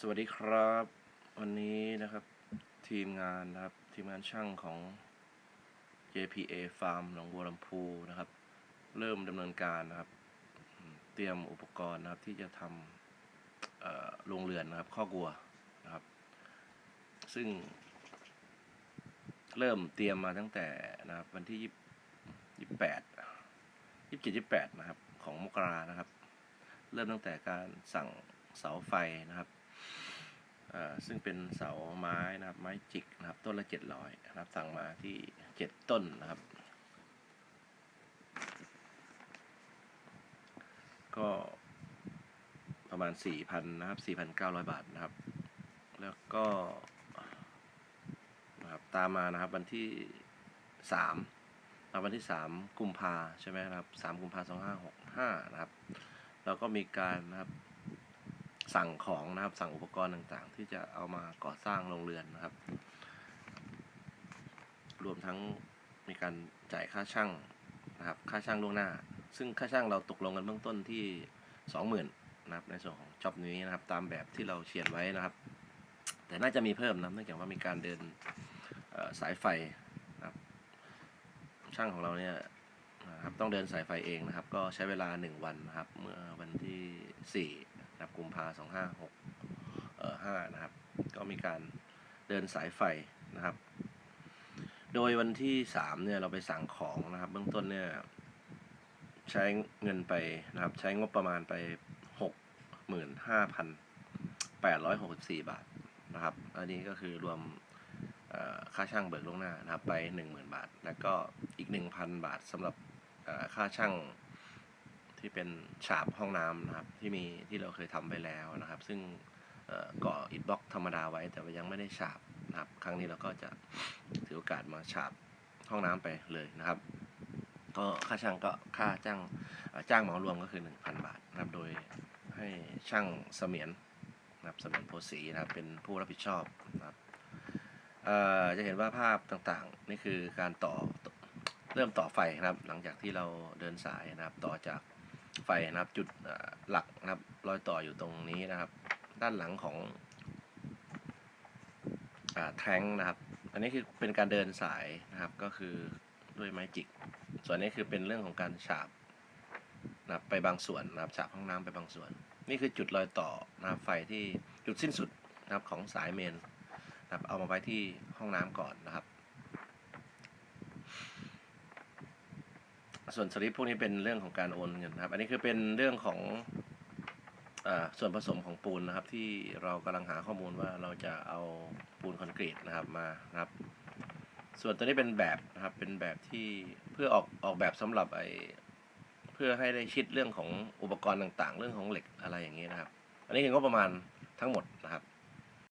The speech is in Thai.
สวัสดีครับ วันนี้นะครับทีมงานนะครับ ทีมงานช่างของ JPA Farm หนองบัวลำพูนะครับ เริ่มดำเนินการนะครับ เตรียมอุปกรณ์นะครับที่จะทำโรงเรือนนะครับข้อกัวนะครับ ซึ่ง เริ่มเตรียมมาตั้งแต่นะครับวันที่ยี่สิบแปดยี่สิบเจ็ดยี่สิบแปดนะครับ ของมกรานะครับ เริ่มตั้งแต่การสั่งเสาไฟนะครับ ซึ่งเป็นเสาไม้นะครับ ไม้จิกนะครับ ต้นละเจ็ดร้อยนะครับ สั่งมาที่เจ็ดต้นนะครับ ก็ประมาณสี่พันนะครับสี่พันเก้าร้อยบาทนะครับ แล้วก็นะครับตามมานะครับวันที่สามนะวันที่สามกุมภาใช่ไหมครับสามกุมภาสองห้าหกห้านะครับ เราก็มีการนะครับ สั่งของนะครับ สั่งอุปกรณ์ต่างๆ ที่จะเอามาก่อสร้างโรงเรือนนะครับ รวมทั้งมีการจ่ายค่าช่างนะครับ ค่าช่างล่วงหน้า ซึ่งค่าช่างเราตกลงกันเบื้องต้นที่สองหมื่นนะครับ ในส่วนของจ็อบนี้นะครับ ตามแบบที่เราเขียนไว้นะครับ แต่น่าจะมีเพิ่มนะเนื่องจากว่ามีการเดินสายไฟนะครับ ช่างของเราเนี่ยนะครับต้องเดินสายไฟเองนะครับ ก็ใช้เวลา 1 วันนะครับ เมื่อวันที่4 นะครับกุมภาสองห้าหกเอ่อห้านะครับ ก็มีการเดินสายไฟนะครับ โดยวันที่3เนี่ยเราไปสั่งของนะครับ เบื้องต้นเนี่ยใช้เงินไปนะครับ ใช้งบประมาณไป65,864บาทนะครับ อันนี้ก็คือรวมค่าช่างเบิกล่วงหน้านะครับไป 10,000 บาท แล้วก็อีก 1,000 บาทสำหรับค่าช่าง ที่เป็นฉาบห้องน้ำนะครับที่มีที่เราเคยทำไปแล้วนะครับ ซึ่งเก่ออิฐบล็อกธรรมดาไว้ แต่ว่ายังไม่ได้ฉาบนะครับ ครั้งนี้เราก็จะถือโอกาสมาฉาบห้องน้ำไปเลยนะครับ ก็ค่าช่างก็ค่าจ้างจ้างเหมารวมก็คือ 1,000 บาทนะครับโดยให้ช่างเสมียนนะครับเสมียนโพสีนะครับเป็นผู้รับผิดชอบนะครับจะเห็นว่าภาพต่างๆ นี่คือการต่อเริ่มต่อไฟนะครับ หลังจากที่เราเดินสายนะครับต่อจาก ไฟนะครับจุดหลักนะครับรอยต่ออยู่ตรงนี้นะครับ ด้านหลังของอแทงนะครับ อันนี้คือเป็นการเดินสายนะครับก็คือด้วยไม้จิก ส่วนนี้คือเป็นเรื่องของการฉาบนะครับไปบางส่วนนะครับฉาบห้องน้ำไปบางส่วน นี่คือจุดรอยต่อนะครับไฟที่จุดสิ้นสุดนะครับของสายเมนนะครับเอามาไว้ที่ห้องน้ำก่อนนะครับ ส่วนสลิปพวกนี้เป็นเรื่องของการโอนเงินครับ อันนี้คือเป็นเรื่องของอส่วนผสมของปูนนะครับ ที่เรากำลังหาข้อมูลว่าเราจะเอาปูนคอนกรีตนะครับมาครับ ส่วนตัวนี้เป็นแบบนะครับเป็นแบบที่เพื่อออกออกแบบสำหรับไอเพื่อให้ได้ชิดเรื่องของอุปกรณ์ต่างๆ เรื่องของเหล็กอะไรอย่างนี้นะครับ อันนี้คืองบประมาณทั้งหมดนะครับ